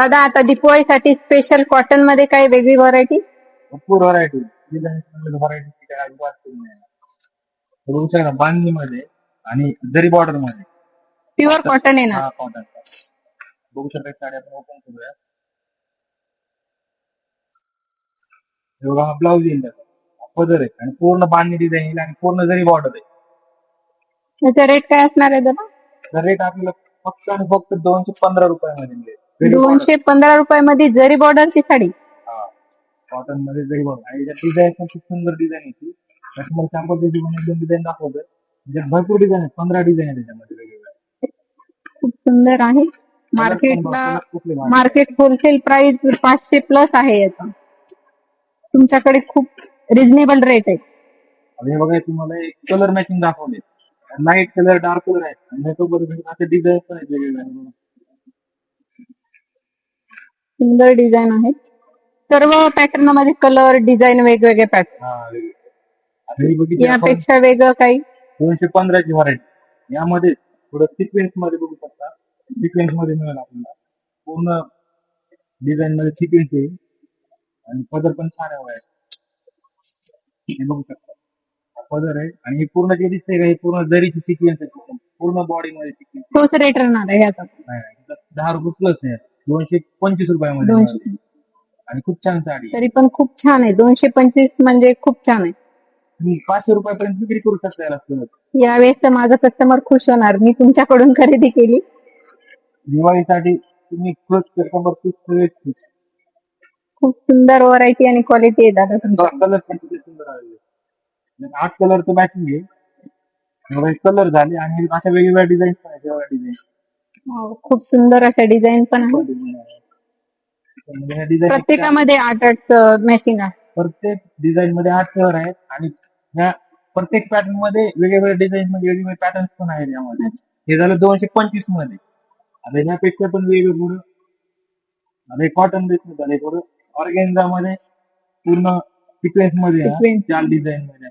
दादा आता दिवाळीसाठी स्पेशल कॉटनमध्ये काही वेगळी व्हरायटी भरपूर व्हरायटी व्हरायटी काय अजिबात कमी नाही. हे बघू शकता बांधणीमध्ये आणि जरी बॉर्डरमध्ये. प्युअर कॉटन आहे ना? हा कॉटन बघू शकता साडी आपण ओपन करूया. हे बघा हा ब्लाऊज येईल त्याचा. हा पदर आहे आणि पूर्ण बांधणी डिझाईन येईल आणि पूर्ण जरी बॉर्डर आहे. याचा रेट काय असणार आहे दादा? तर रेट आपल्याला फक्त आणि फक्त दोनशे पंधरा रुपयामध्ये मिळेल. दोनशे पंधरा रुपये मध्ये जरी बॉर्डरची साडी. कॉटनमध्ये जरी बघ. आणि डिझाईन पण खूप सुंदर डिझाईन येते तुम्हाला सॅम्पल त्याची पण एकदम डिझाईन दाखवतो म्हणजे भरपूर डिझाईन आहे पंधरा डिझाईन आहे त्याच्यामध्ये वेगवेगळ्या. खूप सुंदर आहे. मार्केटला मार्केट होलसेल प्राइस पाचशे प्लस आहे याचा तुमच्याकडे खूप रिझनेबल रेट आहे. हे बघा तुम्हाला एक कलर मॅचिंग दाखवले लाइट कलर डार्क कलर आहे आणि असे डिझाईन पण आहेत वेगवेगळ्या सुंदर डिझाईन आहे सर्व पॅटर्नमध्ये कलर डिझाईन वेगवेगळे पॅटर्न यापेक्षा वेगळं काही? दोनशे पंधराची व्हरायटी यामध्ये थोडं सिक्वेन्समध्ये बघू शकता. सिक्वेन्समध्ये मिळेल आपल्याला. पूर्ण डिझाईन मध्ये सिक्वेन्स येईल. आणि पदर पण छान आहे वयात. हे बघू शकता. हा पदर आहे. आणि हे पूर्ण जे दिसतंय का हे पूर्ण जरीची सिक्वेन्स आहे. पूर्ण. बॉडी मध्ये सिक्वेन्स तोच रेट राहणार आहे ह्याचा दहा रुपये प्लस आहे. दोनशे पंचवीस रुपयामध्ये दोनशे मिळाली. आणि खूप छान साडी आहे. तरी पण खूप छान आहे. दोनशे पंचवीस म्हणजे खूप छान आहे. तुम्ही पाचशे रुपयापर्यंत विक्री करू शकता याला सहज. यावेळेस तर माझा कस्टमर खुश होणार. मी तुमच्याकडून खरेदी केली. दिवाळीसाठी तुम्ही कस्टमर खूप सुंदर व्हरायटी आणि क्वालिटी आहे दादा कलर पण किती सुंदर आलेले. आठ कलरचं मॅचिंग आहे. कलर झाले आणि अशा वेगवेगळ्या डिझाईन्स पण आहेत. वेगवेगळ्या डिझाईन खूप सुंदर अशा डिझाईन पण आहे म्हणजे डिझाईन प्रत्येकामध्ये आठ आठ मॅचिंग आहे प्रत्येक डिझाईन मध्ये आठ कलर आहेत आणि ह्या प्रत्येक पॅटर्नमध्ये वेगवेगळ्या डिझाईन मध्ये वेगवेगळे पॅटर्न पण आहेत यामध्ये. हे झालं दोनशे पंचवीसमध्ये. आता ह्यापेक्षा पण वेगवेगळं आता कॉटन बेस झाले थोडं ऑर्गेन्झा मध्ये पूर्ण सिक्वेन्समध्ये. चार डिझाईन मध्ये.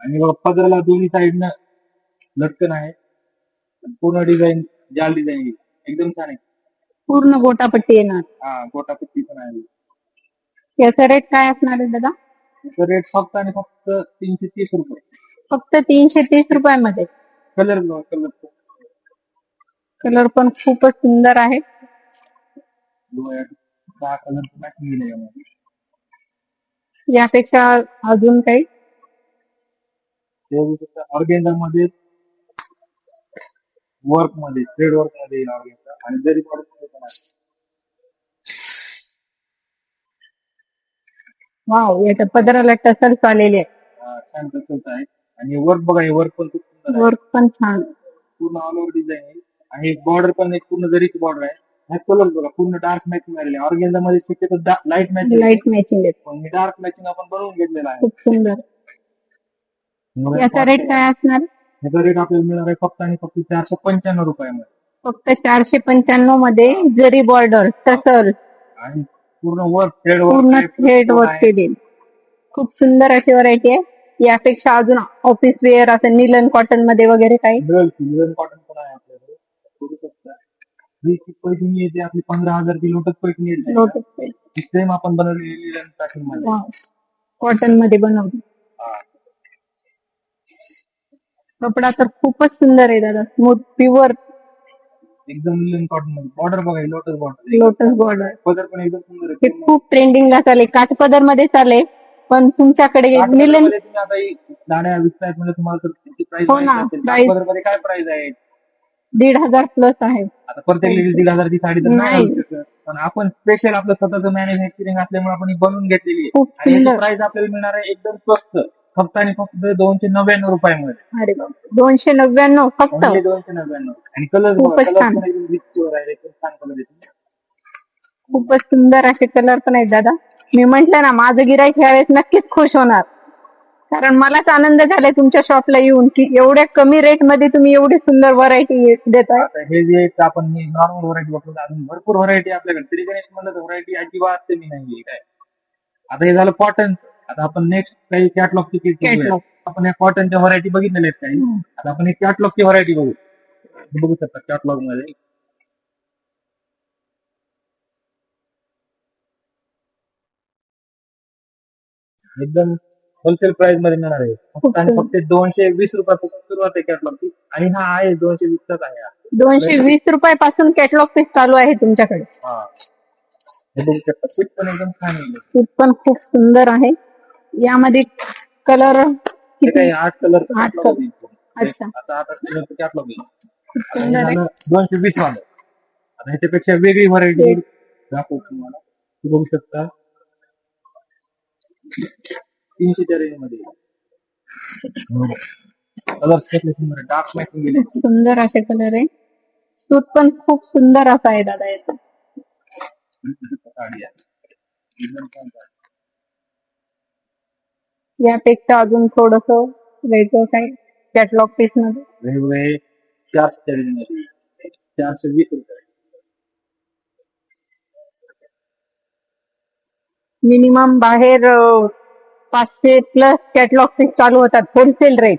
आणि पदराला दोन्ही साईडनं लटकन आहे. पूर्ण डिझाईन जाल डिझाईन एकदम छान आहे. पूर्ण गोटापट्टी येणार. हा गोटापट्टी पण आहे. याचा रेट काय असणार आहे दादा? तर रेट फक्त आणि फक्त तीनशे तीस रुपये. फक्त तीनशे तीस रुपयामध्ये. कलर कलर कलर पण खूपच सुंदर आहे. कलर मॅचिंग दिले यामध्ये यापेक्षा अजून काही? ऑर्गेन्झा मध्ये वर्कमध्ये थ्रेड वर्कमध्ये ऑर्गेन्झा आणि जरी मध्ये पण आहे. वाव याच्या पदराला टसल्स आलेले आहे. हा, छान तसंच आहे. आणि वर्क बघा हे वर्क पण खूप सुंदर आहे. वर्क पण छान. पूर्ण ऑल ओव्हर डिझाईन आहे. आणि बॉर्डर पण एक पूर्ण जरीची बॉर्डर आहे. हा कलर बघा पूर्ण डार्क मॅचिंग आलेले ऑर्गेन्झा मध्ये शक्यतो लाइट मॅचिंग लाइट मॅचिंग आहे. पण मी डार्क मॅचिंग आपण बनवून घेतलेला आहे. खूप सुंदर. मग याचा रेट काय असणार? ह्याचा रेट आपल्याला मिळणार आहे फक्त आणि फक्त चारशे पंच्याण्णव रुपयामध्ये. फक्त चारशे पंच्याण्णवमध्ये जरी बॉर्डर टसल आणि पूर्ण वर्क थ्रेड पूर्ण थेट वर्क केलेली खूप सुंदर अशी व्हरायटी आहे. यापेक्षा अजून ऑफिस वेअर असं निलन कॉटनमध्ये वगैरे काही? मिळेल सिल्वर कॉटन पण आहे आपल्याकडे. बघू शकता. ही जी पैठणी येते आपली पंधरा हजारची लोटस पैठणी येते लोटस सेम आपण बनवलेली पॅटर्नमध्ये. कॉटनमध्ये बनवली. हा. कपडा तर खूपच सुंदर आहे दादा. स्मूथ प्युअर एकदम कॉटनमध्ये. बॉर्डर बघा लोटस बॉर्डर लोटस बॉर्डर पदर पण एकदम सुंदर हे आहे खूप ट्रेंडिंगला चाले काठपदरमध्ये चाले पण तुमच्याकडे निलनमध्ये तुम्ही आता ही साड्या विकतायत म्हणजे तुम्हाला तर त्याची प्राइस हो ना, price. मध्ये काय प्राइस आहे? दीड हजार प्लस आहे. आता प्रत्येक लेडीज दीड हजारची साडी तर नाही नाही. घालू शकत. पण आपण स्पेशल आपलं स्वतःचं मॅन्युफॅक्चरिंग असल्यामुळे आपण ही बनवून घेतलेली आहे. खूप आणि सुंदर. प्राइस आपल्याला मिळणार आहे एकदम स्वस्त. फक्त आणि फक्त दोनशे नव्याण्णव रुपयामध्ये. अरे बाप दोनशे नव्याण्णव फक्त? Only दोनशे नव्याण्णव. आणि कलर खूपच छान. खूपच सुंदर असे कलर पण आहेत दादा. मी म्हंटल ना माझं गिराईक ह्यावेळेस नक्कीच खुश होणार. कारण मलाच आनंद झालाय तुमच्या शॉपला येऊन की एवढ्या कमी रेटमध्ये तुम्ही एवढी सुंदर व्हरायटी देताय. आता हे जे आपण नॉर्मल व्हरायटी वापरतो अजून भरपूर व्हरायटी आपल्याकडे. श्री गणेश म्हणलं तर व्हरायटी अजिबात कमी नाहीये काय? आता हे झालं कॉटन आता आपण नेक्स्ट काही कॅटलॉग तिकीट आपण या कॉटनच्या व्हरायटी बघितलेल्या आहेत काही. आता आपण एक कॅटलॉगची व्हरायटी बघू. बघू शकता कॅटलॉगमध्ये. एकदम होलसेल प्राइसमध्ये मिळणार आहे. फक्त आणि फक्त दोनशे वीस रुपयापासून सुरुवात आहे कॅटलॉगची आणि हा आहे दोनशे वीसचाच आहे दोनशे वीस रुपयापासून कॅटलॉग पीस चालू आहे तुमच्याकडे. हा. बघू शकता. पीठ पण एकदम छान आहे. सूट पण खूप सुंदर आहे. यामध्ये कलर किती? काही आठ कलर आठ color. अच्छा. आता आठ कलर कॅटलॉग येईल. खूप आणि सुंदर आहे. झालं दोनशे वीस वाला आता ह्याच्यापेक्षा वेगळी व्हरायटी दाखवतो तुम्हाला. तुम्ही बघू शकता. तीनशेच्या रेंजमध्ये कलर डार्क मॅचिंग गेले खूप सुंदर असे कलर आहे. सूट पण खूप सुंदर असा आहे दादा याचा. साडी आहे. यापेक्षा अजून थोडस वेगळं काही कॅटलॉग पीसमध्ये. वेगवेगळे मध्ये चारशे वीस रुपये. मिनिमम बाहेर पाचशे प्लस कॅटलॉग पीस चालू होतात होलसेल रेट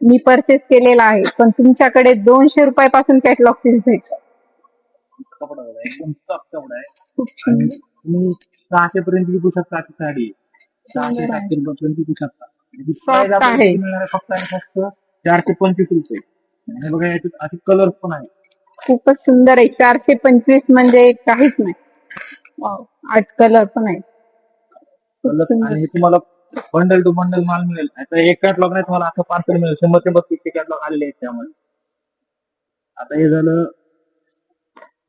मी परचेस केलेला आहे पण तुमच्याकडे दोनशे रुपयापासून कॅटलॉग पीस भेटतात. कपडा एकदम कपडा आहे. तुम्ही सहाशे पर्यंत विकू शकता अशी साडी. आहे. सुंदर आहे. Soft आहे. फक्त आणि फक्त चारशे पंचवीस रुपये. आणि बघा याच्यात असे कलर पण आहे खूपच सुंदर आहे. चारशे पंचवीस म्हणजे काहीच नाही. वाव. आठ कलर पण आहे खूप कलर सुंदर. आणि हे तुम्हाला बंडल टू बंडल माल मिळेल. आता एक कॅटलॉग नाही तुम्हाला आता पार्सल मिळेल. शंभर ते बत्तीसचे कॅटलॉग आलेले आहेत त्यामध्ये आता हे झालं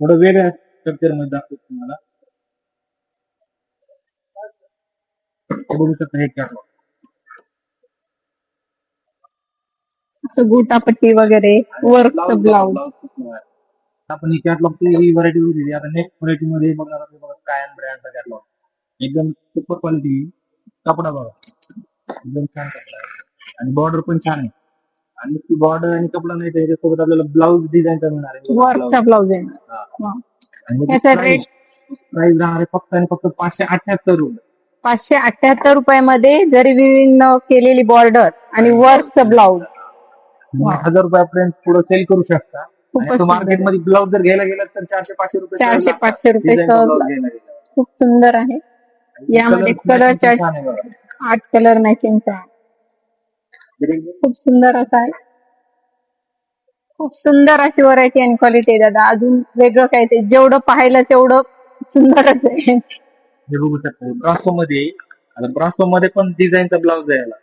थोडं वेगळ्या स्ट्रक्चरमध्ये दाखवतो तुम्हाला हे बघू शकता हे कॅटलॉग असं गोटापट्टी वगैरे वर्क ब्लाउज आपण ही कॅटलॉगची ही व्हरायटी बघितली आता नेक्स्ट व्हरायटी मध्ये बघणार आहोत बघा कायन ब्रँडचा कॅटलॉग एकदम सुपर क्वालिटी कपडा बघा. एकदम छान कपडा आहे. आणि बॉर्डर पण छान आहे. आणि ती बॉर्डर आणि कपडा नाही त्याच्यासोबत आपल्याला ब्लाऊज डिझाईनचा मिळणार आहे. वर्कचा ब्लाउज आहे. आणि? प्राइस राहणार आहे फक्त आणि फक्त पाचशे अठ्याहत्तर रुपये. पाचशे अठ्याहत्तर रुपयामध्ये जरी विविंग केलेली बॉर्डर आणि वर्कचं ब्लाउज हजार रुपयापर्यंत पुढे सेल करू शकता. आणि सुंदर. मार्केटमध्ये ब्लाऊज जर घ्यायला गेला तर चारशे पाचशे रुपये चारशे. पाचशे रुपये सहज. खूप सुंदर आहे. यामध्ये कलर. आठ कलर मॅचिंगचा खूप सुंदर असा आहे. खूप सुंदर अशी व्हरायटी आणि क्वालिटी आहे दादा. अजून वेगळं काय ते जेवढं पाहिलं तेवढं सुंदरच आहे. हे बघू शकता ब्रासो मध्ये. आता ब्रासो मध्ये पण डिझाईनचा ब्लाऊज आहे याला.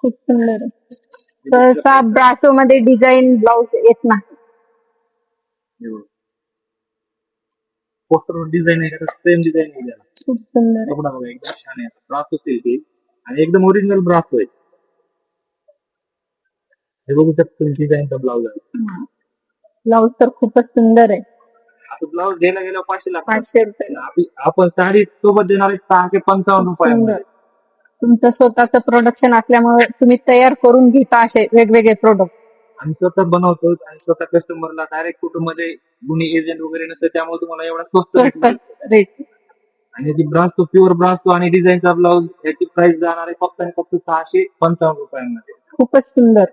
खूप सुंदर आहे. सहसा ब्रासो मध्ये डिझाईन ब्लाउज येत नाही. पोस्टर डिझाईन आहे का? सेम डिझाईन आहे याला. खूप सुंदर आहे. कपडा बघा एकदम छान आहे. ब्रासो सिल्क आहे. आणि एकदम ओरिजिनल ब्रासो आहे. हे बघू शकता डिझाईनचा ब्लाऊज आहे. ब्लाउज तर खूपच सुंदर आहे. आता ब्लाऊज घ्यायला गेल्यावर पाचशे लागतात. पाचशे रुपये आपली- आपण साडी सोबत देणार आहे सहाशे पंचावन्न सुंदर. रुपये तुमचं स्वतःचं प्रोडक्शन असल्यामुळे तुम्ही तयार करून घेता असे वेगवेगळे प्रोडक्ट आम्ही स्वतः बनवतो आणि स्वतः कस्टमरला डायरेक्ट कुठं कुणी एजंट वगैरे नसतं त्यामुळे तुम्हाला एवढा स्वस्त rate स्वस्त मिळतो. रेट आणि ती ब्रासो प्युअर ब्रासो आणि डिझाईनचा ब्लाऊज याची प्राइस जाणार आहे फक्त आणि फक्त सहाशे पंचावन्न रुपयांमध्ये. खूपच सुंदर.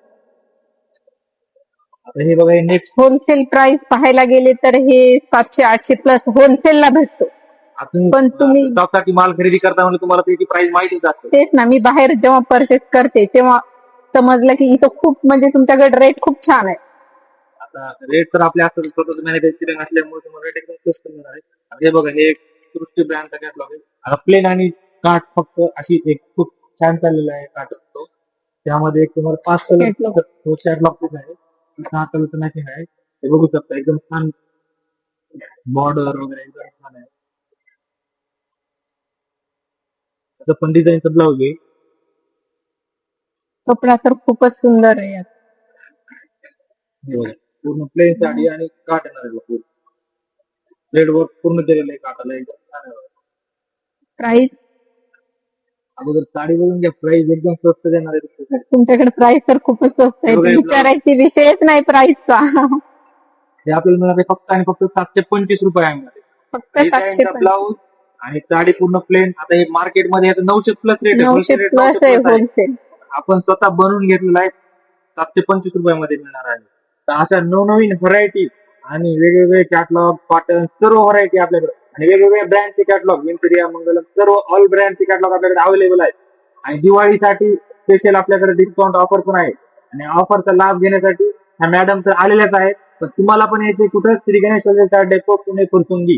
आता हे बघा हे नेक्स्ट होलसेल प्राइस पाहायला गेले तर हे सातशे आठशे प्लस होलसेलला भेटतो. पण तुम्ही- स्टॉकसाठी माल खरेदी करता म्हणजे तुम्हाला त्याची प्राइस माहितीच असते तेच ना मी बाहेर जेव्हा परचेस करते तेव्हा समजलं की इथं खूप म्हणजे तुमच्याकडे रेट खूप छान आहे. आता रेट तर आपल्या असतात स्वतःच मॅन्युफॅक्चरिंग असल्यामुळे तुम्हाला रेट एकदम स्वस्त मिळणार आहे. हे बघा हे एक सृष्टी ब्रँडचा कॅटलॉग आहे. आता प्लेन आणि काठ फक्त अशी एक खूप छान चाललेला आहे काठ त्यामध्ये एक तुम्हाला पाच कलर कॅटलॉग आहे. सहा कलरचं मॅचिंग आहे. हे बघू शकता एकदम छान बॉर्डर वगैरे एकदम छान आहे. आता पण डिझाईनचा ब्लाऊज आहे. कपडा तर खूपच सुंदर आहे यात. हे बघा पूर्ण प्लेन साडी आणि काठ येणार आहे पूर्ण रेड वर्क पूर्ण केलेलं आहे काठाला एकदम छान आहे. बघा. प्राइस अगोदर साडी बघून घ्या. प्राइस एकदम स्वस्त देणार आहे तुमच्याकडे प्राइस तर खूपच स्वस्त आहे. एवढं विचारायची विषयच नाही प्राइसचा हे आपल्याला मिळणार आहे फक्त आणि फक्त सातशे पंचवीस रुपयांमध्ये फक्त सातशे डिझाईनचा ब्लाऊज आणि साडी पूर्ण प्लेन आता हे मार्केटमध्ये आता नऊशे प्लस रेट आहे. नऊशे Wholesale rate प्लस 900 आहे plus आहे. होलसेल आपण स्वतः बनवून घेतलेला आहे. सातशे पंचवीस रुपयामध्ये मिळणार आहे. तर अशा नवनवीन व्हरायटी आणि वेगवेगळे कॅटलॉग पॅटर्न सर्व व्हरायटी आपल्याकडे आणि वेगवेगळ्या ब्रँडचे कॅटलॉग इम्पिरिया मंगलम सर्व ऑल ब्रँडचे कॅटलॉग आपल्याकडे अवेलेबल आहेत. आणि दिवाळीसाठी स्पेशल आपल्याकडे डिस्काउंट ऑफर पण आहे. आणि ऑफरचा लाभ घेण्यासाठी ह्या मॅडम तर आलेल्याच आहेत. पण तुम्हाला पण यायचे कुठं? श्री गणेश डेपो पुणे फुरसुंगी.